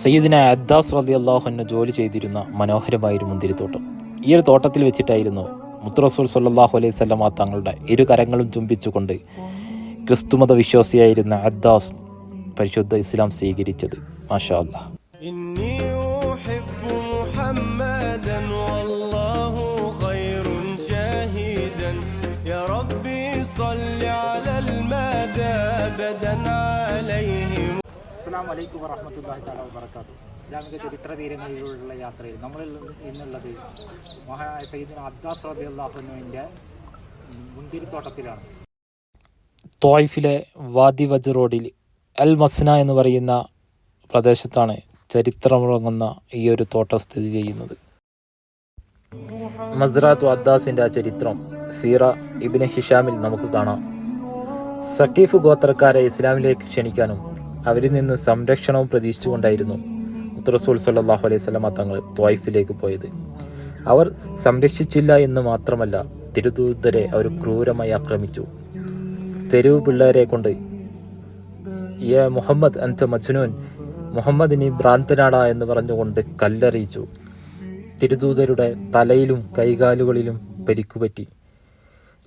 സയ്യിദിന അദ്ദാസ് റലി അള്ളാഹുന് ജോലി ചെയ്തിരുന്ന മനോഹരമായൊരു മുന്തിരിത്തോട്ടം ഈ ഒരു തോട്ടത്തിൽ വെച്ചിട്ടായിരുന്നു മുത്തുറസൂൽ സല്ലാഹു അലൈഹി സ്വലമ തങ്ങളുടെ ഇരു കരങ്ങളും ചുംബിച്ചുകൊണ്ട് ക്രിസ്തുമത വിശ്വാസിയായിരുന്ന അദ്ദാസ് പരിശുദ്ധ ഇസ്ലാം സ്വീകരിച്ചത് മാഷാ അല്ലാ إني أحب محمدا والله خير شاهدا يا ربي صل على المدى أبدا عليه അസ്സാം വലൈക്കും വറഹമത്തല്ലാഹി താല വബർക്കാത്തു ഇസ്ലാമിക ചരിത്ര തീരങ്ങളിലുള്ള യാത്രയിൽ നമ്മൾ ഇന്നുള്ളത് മഹാനായ സയ്യിദിന അബ്ദാസ് റബി അള്ളാഹുനുവിന്റെ മുന്തിരിത്തോട്ടത്തിലാണ് തോയ്ഫിലെ വാദി വജ് റോഡിൽ അൽ മസ്ന എന്ന് പറയുന്ന പ്രദേശത്താണ് ചരിത്രമുറങ്ങുന്ന ഈ ഒരു തോട്ടം സ്ഥിതി ചെയ്യുന്നത്. മസ്റാത്തു അദ്ദാസിന്റെ ആ ചരിത്രം സീറ ഇബിന് ഹിഷാമിൽ നമുക്ക് കാണാം. സക്കീഫ് ഗോത്രക്കാരെ ഇസ്ലാമിലേക്ക് ക്ഷണിക്കാനും അവരിൽ നിന്ന് സംരക്ഷണവും പ്രതീക്ഷിച്ചുകൊണ്ടായിരുന്നു മുത്തറസൂൽ സല്ലാഹു അലൈഹി സ്വലമ തങ്ങൾ ത്വായിഫിലേക്ക് പോയത്. അവർ സംരക്ഷിച്ചില്ല എന്ന് മാത്രമല്ല തിരുദൂതരെ അവർ ക്രൂരമായി ആക്രമിച്ചു. തെരുവ് പിള്ളേരെ കൊണ്ട് യ മുഹമ്മദ് അൻസ മജ്നൂൻ മുഹമ്മദിനി ഭ്രാന്തനാട എന്ന് പറഞ്ഞുകൊണ്ട് കല്ലെറിയിച്ചു. തിരുദൂതരുടെ തലയിലും കൈകാലുകളിലും പരിക്കുപറ്റി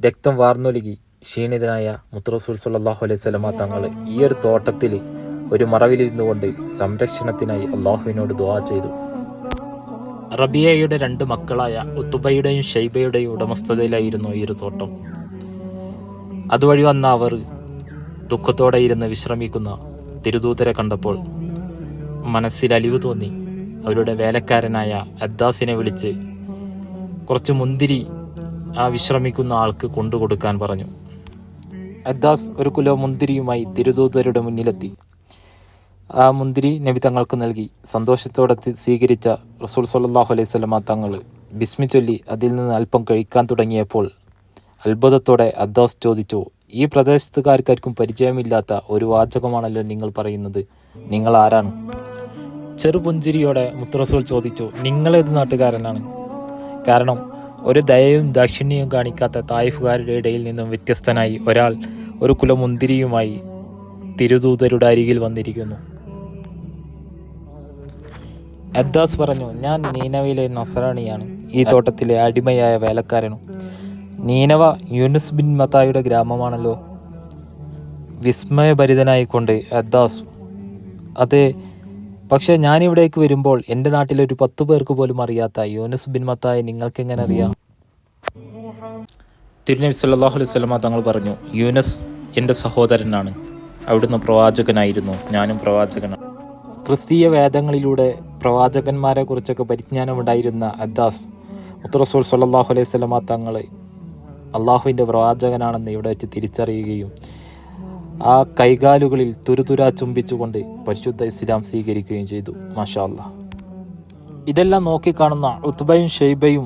രക്തം വാർന്നൊലുകി ക്ഷീണിതനായ മുത്തറസൂൽ സല്ലാഹു അലൈഹി സ്വലമ തങ്ങൾ ഈ ഒരു തോട്ടത്തിൽ ഒരു മറവിലിരുന്നു കൊണ്ട് സംരക്ഷണത്തിനായി അള്ളാഹുവിനോട് ദുവാ ചെയ്തു. റബിയയുടെ രണ്ട് മക്കളായ ഉത്തുബയുടെയും ഷൈബയുടെയും ഉടമസ്ഥതയിലായിരുന്നു ഈ ഒരു തോട്ടം. അതുവഴി വന്ന അവർ ദുഃഖത്തോടെ ഇരുന്ന് വിശ്രമിക്കുന്ന തിരുദൂതരെ കണ്ടപ്പോൾ മനസ്സിൽ അലിവ് തോന്നി. അവരുടെ വേലക്കാരനായ അദ്ദാസിനെ വിളിച്ച് കുറച്ച് മുന്തിരി ആ വിശ്രമിക്കുന്ന ആൾക്ക് കൊണ്ടുകൊടുക്കാൻ പറഞ്ഞു. അദ്ദാസ് ഒരു കിലോ മുന്തിരിയുമായി തിരുദൂതരുടെ മുന്നിലെത്തി. ആ മുന്തിരി നബി തങ്ങൾക്ക് നൽകി. സന്തോഷത്തോടെ സ്വീകരിച്ച റസൂൽ സല്ലാഹു അലൈഹി സ്വലമ തങ്ങൾ ബിസ്മി ചൊല്ലി അതിൽ നിന്ന് അല്പം കഴിക്കാൻ തുടങ്ങിയപ്പോൾ അത്ഭുതത്തോടെ അദ്ദാസ് ചോദിച്ചു ഈ പ്രദേശത്തുകാർക്കാർക്കും പരിചയമില്ലാത്ത ഒരു വാചകമാണല്ലോ നിങ്ങൾ പറയുന്നത്. നിങ്ങൾ ആരാണ്? ചെറുപുഞ്ചിരിയോടെ മുത്തറസൂൽ ചോദിച്ചു നിങ്ങളേത് നാട്ടുകാരനാണ്? കാരണം ഒരു ദയയും ദാക്ഷിണ്യവും കാണിക്കാത്ത തായിഫുകാരുടെ ഇടയിൽ നിന്നും വ്യത്യസ്തനായി ഒരാൾ ഒരു കുലമുന്തിരിയുമായി തിരുദൂതരുടെ അരികിൽ വന്നിരിക്കുന്നു. അദ്ദാസ് പറഞ്ഞു ഞാൻ നീനവയിലെ നസറാണിയാണ് ഈ തോട്ടത്തിലെ അടിമയായ വേലക്കാരനും. നീനവ യൂനുസ് ബിൻ മത്തായുടെ ഗ്രാമമാണല്ലോ. വിസ്മയഭരിതനായിക്കൊണ്ട് അദ്ദാസ് അതെ പക്ഷേ ഞാനിവിടേക്ക് വരുമ്പോൾ എന്റെ നാട്ടിലെ ഒരു പത്ത് പേർക്ക് പോലും അറിയാത്ത യൂനുസ് ബിൻ മത്തായി നിങ്ങൾക്കെങ്ങനെ അറിയാം? തിരുനബി സല്ലല്ലാഹു അലൈഹി സ്വലമ തങ്ങൾ പറഞ്ഞു യൂനസ് എന്റെ സഹോദരനാണ്. അവിടുന്ന് പ്രവാചകനായിരുന്നു. ഞാനും പ്രവാചകനാണ്. ക്രിസ്തീയ വേദങ്ങളിലൂടെ പ്രവാചകന്മാരെ കുറിച്ചൊക്കെ പരിജ്ഞാനമുണ്ടായിരുന്ന അദ്ദാസ് മുത്തറസൂൽ സല്ലാഹു അലൈഹി വസല്ലമ തങ്ങളെ അള്ളാഹുവിന്റെ പ്രവാചകനാണെന്ന് ഇവിടെ വെച്ച് തിരിച്ചറിയുകയും ആ കൈകാലുകളിൽ തുരുതുരാ ചുംബിച്ചുകൊണ്ട് പരിശുദ്ധ ഇസ്ലാം സ്വീകരിക്കുകയും ചെയ്തു. മാഷാ ഇതെല്ലാം നോക്കിക്കാണുന്ന ഉത്ബയും ഷെയ്ബയും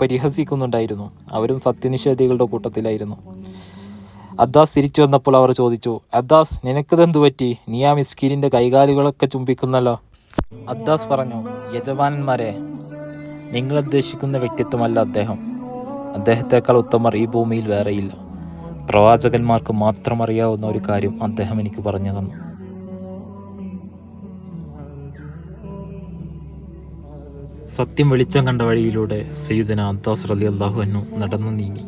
പരിഹസിക്കുന്നുണ്ടായിരുന്നു. അവരും സത്യനിഷേധികളുടെ കൂട്ടത്തിലായിരുന്നു. അദ്ദാസ് തിരിച്ചു വന്നപ്പോൾ അവർ ചോദിച്ചു അദ്ദാസ് നിനക്കിതെന്തു പറ്റി നീ ആ മിസ്കീലിന്റെ കൈകാലുകളൊക്കെ ചുംബിക്കുന്നല്ലോ. അദ്ദാസ് പറഞ്ഞു യജമാനന്മാരെ നിങ്ങൾ ഉദ്ദേശിക്കുന്ന വ്യക്തിത്വമല്ല അദ്ദേഹം. അദ്ദേഹത്തെക്കാൾ ഉത്തമർ ഈ ഭൂമിയിൽ വേറെയില്ല. പ്രവാചകന്മാർക്ക് മാത്രം അറിയാവുന്ന ഒരു കാര്യം അദ്ദേഹം എനിക്ക് പറഞ്ഞു തന്നു. സത്യം വെളിച്ചം കണ്ട വഴിയിലൂടെ സയ്യിദന അദ്ദാസ് റലി അള്ളാഹു എന്നു നടന്നു നീങ്ങി.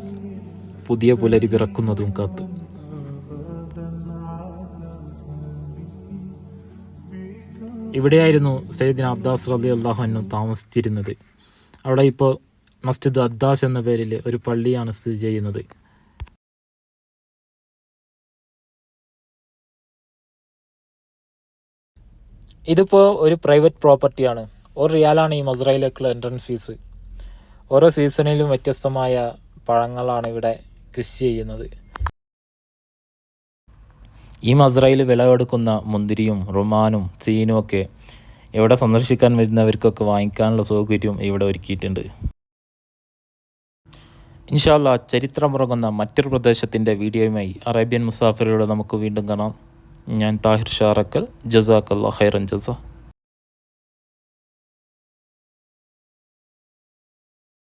പുതിയ പുലരി പിറക്കുന്നതും കാത്ത്. ഇവിടെയായിരുന്നു സയ്യിദിന അബ്ദാസ് റലി അള്ളാഹു എന്നു താമസിച്ചിരുന്നത്. അവിടെ ഇപ്പോൾ മസ്ജിദ് അദ്ദാസ് എന്ന പേരിൽ ഒരു പള്ളിയാണ് സ്ഥിതി ചെയ്യുന്നത്. ഇതിപ്പോൾ ഒരു പ്രൈവറ്റ് പ്രോപ്പർട്ടിയാണ്. ഒരു റിയാലാണ് ഈ മസ്രയിലേക്കുള്ള എൻട്രൻസ് ഫീസ്. ഓരോ സീസണിലും വ്യത്യസ്തമായ പഴങ്ങളാണ് ഇവിടെ കൃഷി ചെയ്യുന്നത്. ഈ മസ്രയിൽ വിളവെടുക്കുന്ന മുന്തിരിയും റുമാനും ചീനും ഒക്കെ ഇവിടെ സന്ദർശിക്കാൻ വരുന്നവർക്കൊക്കെ വാങ്ങിക്കാനുള്ള സൗകര്യം ഇവിടെ ഒരുക്കിയിട്ടുണ്ട്. ഇൻഷാല്ല ചരിത്രമുറങ്ങുന്ന മറ്റൊരു പ്രദേശത്തിന്റെ വീഡിയോയുമായി അറേബ്യൻ മുസാഫിറിലൂടെ നമുക്ക് വീണ്ടും കാണാം. ഞാൻ താഹിർ ഷാറക്കൽ ജസാക്കല്ല ഹൈറൻ ജസ.